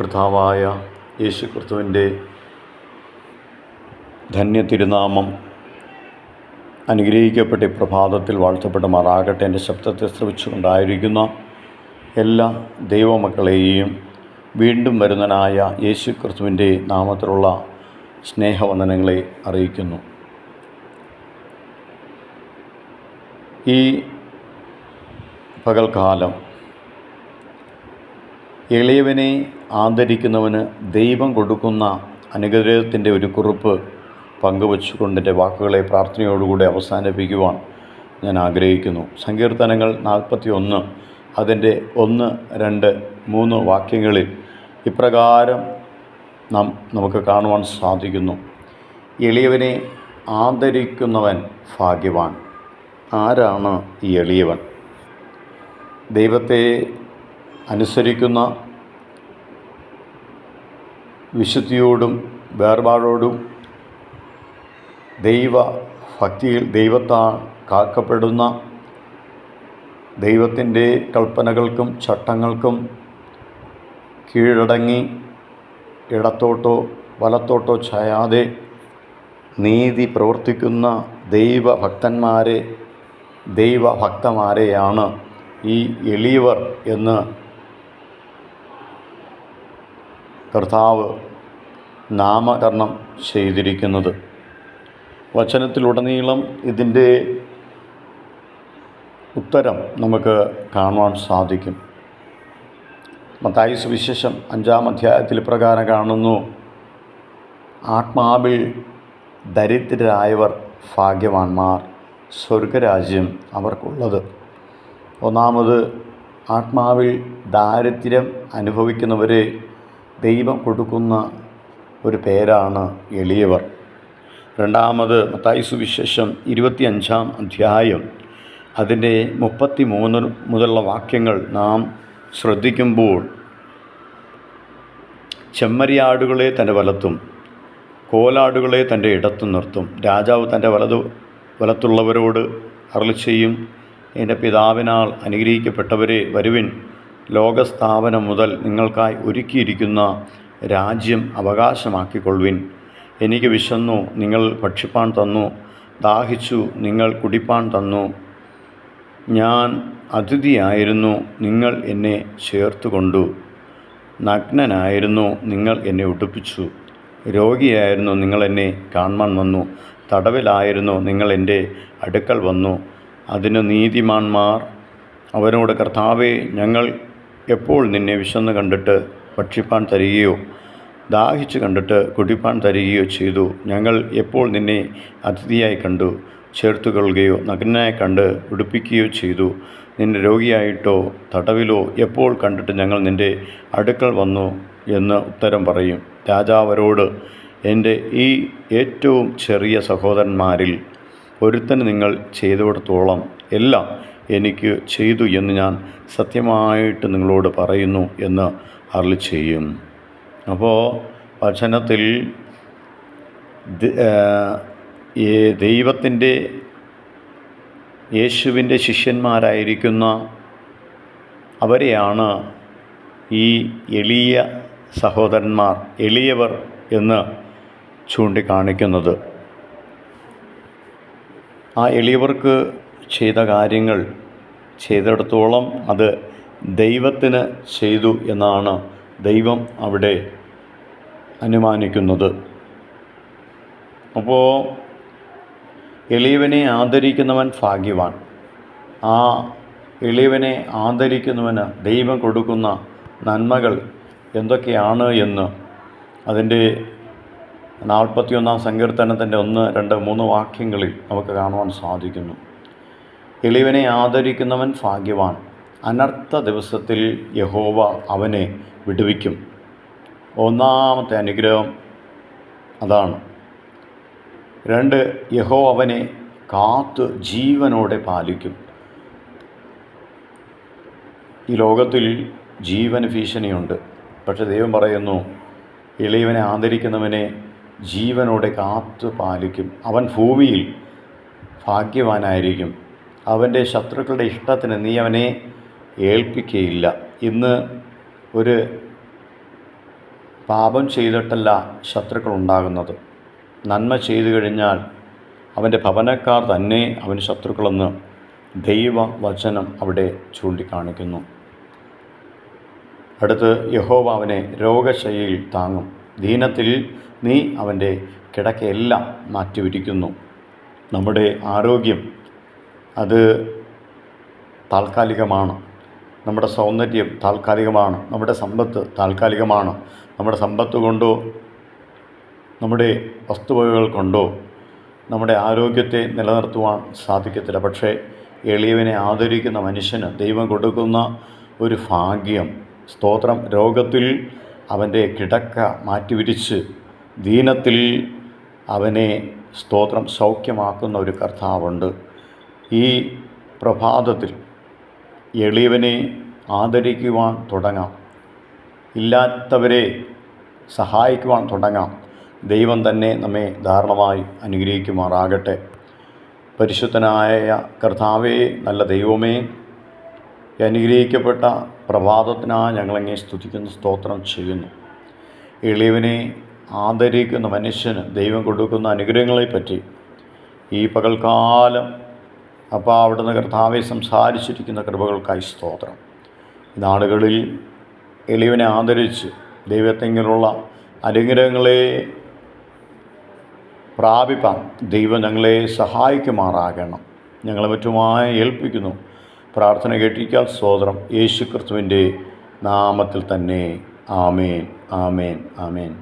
കർത്താവായ യേശു ക്രിസ്തുവിന്റെ ധന്യ തിരുനാമം അനുഗ്രഹിക്കപ്പെട്ട പ്രഭാതത്തിൽ വാഴ്ത്തപ്പെട്ട മാറാകട്ടെ. എന്റെ ശബ്ദത്തെ ശ്രമിച്ചുകൊണ്ടായിരിക്കുന്ന എല്ലാ ദൈവമക്കളെയും വീണ്ടും വരുന്നനായ യേശു ക്രിസ്തുവിന്റെ നാമത്തിലുള്ള സ്നേഹവന്ദനങ്ങളെ അറിയിക്കുന്നു. ഈ പകൽക്കാലം എളിയവനെ ആദരിക്കുന്നവന് ദൈവം കൊടുക്കുന്ന അനുഗ്രഹത്തിന്റെ ഒരു കുറിപ്പ് പങ്കുവച്ചുകൊണ്ട് എന്റെ വാക്കുകളെ പ്രാർത്ഥനയോടുകൂടി അവസാനിപ്പിക്കുവാൻ ഞാൻ ആഗ്രഹിക്കുന്നു. സങ്കീർത്തനങ്ങൾ നാൽപ്പത്തി ഒന്ന് അതിന്റെ ഒന്ന് രണ്ട് മൂന്ന് വാക്യങ്ങളിൽ ഇപ്രകാരം നാം നമുക്ക് കാണുവാൻ സാധിക്കുന്നു. എളിയവനെ ആദരിക്കുന്നവൻ ഭാഗ്യവാൻ. ആരാണ് ഈ എളിയവൻ? ദൈവത്തെ അനുസരിക്കുന്ന വിശുദ്ധിയോടും വേർപാടോടും ദൈവ ഭക്തിയിൽ ദൈവത്താൽ കാക്കപ്പെടുന്ന ദൈവത്തിന്റെ കൽപ്പനകൾക്കും ചട്ടങ്ങൾക്കും കീഴടങ്ങി ഇടത്തോട്ടോ വലത്തോട്ടോ ചായാതെ നീതി പ്രവർത്തിക്കുന്ന ദൈവഭക്തന്മാരെ ദൈവഭക്തമാരെയാണ് ഈ എളിയവർ എന്ന് കർത്താവ് നാമകരണം ചെയ്തിരിക്കുന്നത്. വചനത്തിലുടനീളം ഇതിന്റെ ഉത്തരം നമുക്ക് കാണുവാൻ സാധിക്കും. മത്തായി സുവിശേഷം അഞ്ചാം അധ്യായത്തിൽ പ്രകാരം കാണുന്നു ആത്മാവിൽ ദരിദ്രരായവർ ഭാഗ്യവാന്മാർ സ്വർഗരാജ്യം അവർക്കുള്ളത്. ഒന്നാമത് ആത്മാവിൽ ദാരിദ്ര്യം അനുഭവിക്കുന്നവരെ ദൈവം കൊടുക്കുന്ന ഒരു പേരാണ് എളിയവർ. രണ്ടാമത് മത്തായി സുവിശേഷം ഇരുപത്തിയഞ്ചാം അധ്യായം. അതിന്റെ മുപ്പത്തി മൂന്ന് മുതലുള്ള വാക്യങ്ങൾ നാം ശ്രദ്ധിക്കുമ്പോൾ ചെമ്മരിയാടുകളെ തന്റെ വലത്തും കോലാടുകളെ തന്റെ ഇടത്തും നിർത്തും. രാജാവ് തന്റെ വലതു വലത്തുള്ളവരോട് അരളി ചെയ്യും എന്റെ പിതാവിനാൽ അനുഗ്രഹിക്കപ്പെട്ടവരെ വരുവിൻ. ലോകസ്ഥാപനം മുതൽ നിങ്ങൾക്കായി ഒരുക്കിയിരിക്കുന്ന രാജ്യം അവകാശമാക്കിക്കൊള്ളുവിൻ. എനിക്ക് വിശന്നു നിങ്ങൾ ഭക്ഷിപ്പാൻ തന്നു ദാഹിച്ചു നിങ്ങൾ കുടിപ്പാൻ തന്നു. ഞാൻ അതിഥിയായിരുന്നു നിങ്ങൾ എന്നെ ചേർത്തുകൊണ്ടു. നഗ്നനായിരുന്നു നിങ്ങൾ എന്നെ ഉടുപ്പിച്ചു രോഗിയായിരുന്നു നിങ്ങൾ എന്നെ കാണാൻ വന്നു. തടവിലായിരുന്നു നിങ്ങൾ എന്റെ അടുക്കൽ വന്നു. അതിന് നീതിമാന്മാർ അവനോട് കർത്താവെ ഞങ്ങൾ എപ്പോൾ നിന്നെ വിശന്ന് കണ്ടിട്ട് ഭക്ഷിപ്പാൻ തരികയോ ദാഹിച്ച് കണ്ടിട്ട് കുടിപ്പാൻ തരികയോ ചെയ്തു? ഞങ്ങൾ എപ്പോൾ നിന്നെ അതിഥിയായി കണ്ടു? ചേർത്തുകൊള്ളുകയോ നഗ്നായി കണ്ട് ഉടുപ്പിക്കുകയോ ചെയ്തു? നിന്നെ രോഗിയായിട്ടോ തടവിലോ എപ്പോൾ കണ്ടിട്ട് ഞങ്ങൾ നിന്റെ അടുക്കൽ വന്നു എന്ന് ഉത്തരം പറയും? രാജാവരോട് എന്റെ ഈ ഏറ്റവും ചെറിയ സഹോദരന്മാരിൽ ഒരുത്തന് നിങ്ങൾ ചെയ്തു കൊടുത്തോളം എല്ലാം എനിക്ക് ചെയ്തു എന്ന് ഞാൻ സത്യമായിട്ട് നിങ്ങളോട് പറയുന്നു എന്ന് അരളി ചെയ്യും. അപ്പോൾ വചനത്തിൽ ദൈവത്തിന്റെ യേശുവിന്റെ ശിഷ്യന്മാരായിരിക്കുന്ന അവരെയാണ് ഈ എളിയ സഹോദരന്മാർ എളിയവർ എന്ന് ചൂണ്ടിക്കാണിക്കുന്നത്. ആ എളിയവർക്ക് ചെയ്ത കാര്യങ്ങൾ ചെയ്തിടത്തോളം അത് ദൈവത്തിന് ചെയ്തു എന്നാണ് ദൈവം അവിടെ അനുമാനിക്കുന്നത്. അപ്പോൾ എളിയവനെ ആദരിക്കുന്നവൻ ഭാഗ്യവാൻ. ആ എളിയവനെ ആദരിക്കുന്നവന് ദൈവം കൊടുക്കുന്ന നന്മകൾ എന്തൊക്കെയാണ് എന്ന് അതിന്റെ നാൽപ്പത്തിയൊന്നാം സങ്കീർത്തനത്തിന്റെ ഒന്ന് രണ്ട് മൂന്ന് വാക്യങ്ങളിൽ നമുക്ക് കാണുവാൻ സാധിക്കുന്നു. എളിവനെ ആദരിക്കുന്നവൻ ഭാഗ്യവാൻ. അനർത്ഥ ദിവസത്തിൽ യഹോവ അവനെ വിടുവിക്കും. ഒന്നാമത്തെ അനുഗ്രഹം അതാണ്. രണ്ട് യഹോ അവനെ കാത്ത് ജീവനോടെ പാലിക്കും. ഈ ലോകത്തിൽ ജീവന് ഭീഷണിയുണ്ട്. പക്ഷെ ദൈവം പറയുന്നു ഇളയവനെ ആദരിക്കുന്നവനെ ജീവനോടെ കാത്തു പാലിക്കും. അവൻ ഭൂമിയിൽ ഭാഗ്യവാനായിരിക്കും. അവന്റെ ശത്രുക്കളുടെ ഇഷ്ടത്തിന് നീ അവനെ ഏൽപ്പിക്കുകയില്ല ഇന്ന് ഒരു പാപം ചെയ്തിട്ടല്ല ശത്രുക്കൾ ഉണ്ടാകുന്നത്. നന്മ ചെയ്തു കഴിഞ്ഞാൽ അവന്റെ ഭവനക്കാർ തന്നെ അവന് ശത്രുക്കളെന്ന് ദൈവവചനം അവിടെ ചൂണ്ടിക്കാണിക്കുന്നു. അടുത്ത് യഹോവ അവനെ രോഗശൈലിയിൽ താങ്ങും. ദീനത്തിൽ നീ അവന്റെ കിടക്കയെല്ലാം മാറ്റിവിരിക്കുന്നു നമ്മുടെ ആരോഗ്യം അത് താൽക്കാലികമാണ്. നമ്മുടെ സൗന്ദര്യം താൽക്കാലികമാണ്. നമ്മുടെ സമ്പത്ത് താൽക്കാലികമാണ്. നമ്മുടെ സമ്പത്ത് കൊണ്ടോ നമ്മുടെ വസ്തുവകകൾ കൊണ്ടോ നമ്മുടെ ആരോഗ്യത്തെ നിലനിർത്തുവാൻ സാധിക്കത്തില്ല. പക്ഷേ എളിയവനെ ആദരിക്കുന്ന മനുഷ്യന് ദൈവം കൊടുക്കുന്ന ഒരു ഭാഗ്യം സ്തോത്രം രോഗത്തിൽ അവന്റെ കിടക്ക മാറ്റിവിരിച്ച് ദീനത്തിൽ അവനെ സ്തോത്രം സൗഖ്യമാക്കുന്ന ഒരു കർത്താവുണ്ട്. ഈ പ്രഭാതത്തിൽ എളിയവനെ ആദരിക്കുവാൻ തുടങ്ങാം. ഇല്ലാത്തവരെ സഹായിക്കുവാൻ തുടങ്ങാം. ദൈവം തന്നെ നമ്മെ ധാരണമായി അനുഗ്രഹിക്കുമാറാകട്ടെ. പരിശുദ്ധനായ കർത്താവേ നല്ല ദൈവമേ അനുഗ്രഹിക്കപ്പെട്ട പ്രഭാതത്തിനായി ഞങ്ങളങ്ങേ സ്തുതിക്കുന്ന സ്തോത്രം ചെയ്യുന്നു. എളിയവനെ ആദരിക്കുന്ന മനുഷ്യന് ദൈവം കൊടുക്കുന്ന അനുഗ്രഹങ്ങളെപ്പറ്റി ഈ പകൽക്കാലം അപ്പോൾ അവിടുന്ന് കർത്താവെ സംസാരിച്ചിരിക്കുന്ന കൃപകൾക്കായി സ്തോത്രം. നാടുകളിൽ എളിയവനെ ആദരിച്ച് ദൈവത്തെങ്കിലുള്ള അനുഗ്രഹങ്ങളെ പ്രാപിപ്പാൻ ദൈവം ഞങ്ങളെ സഹായിക്കുമാറാകണം. ഞങ്ങളെ മറ്റുമായി ഏൽപ്പിക്കുന്നു. പ്രാർത്ഥന കേട്ടിരിക്കാൻ സ്തോത്രം. യേശു ക്രിസ്തുവിന്റെ നാമത്തിൽ തന്നെ. ആമേൻ. ആമേൻ. ആമേൻ.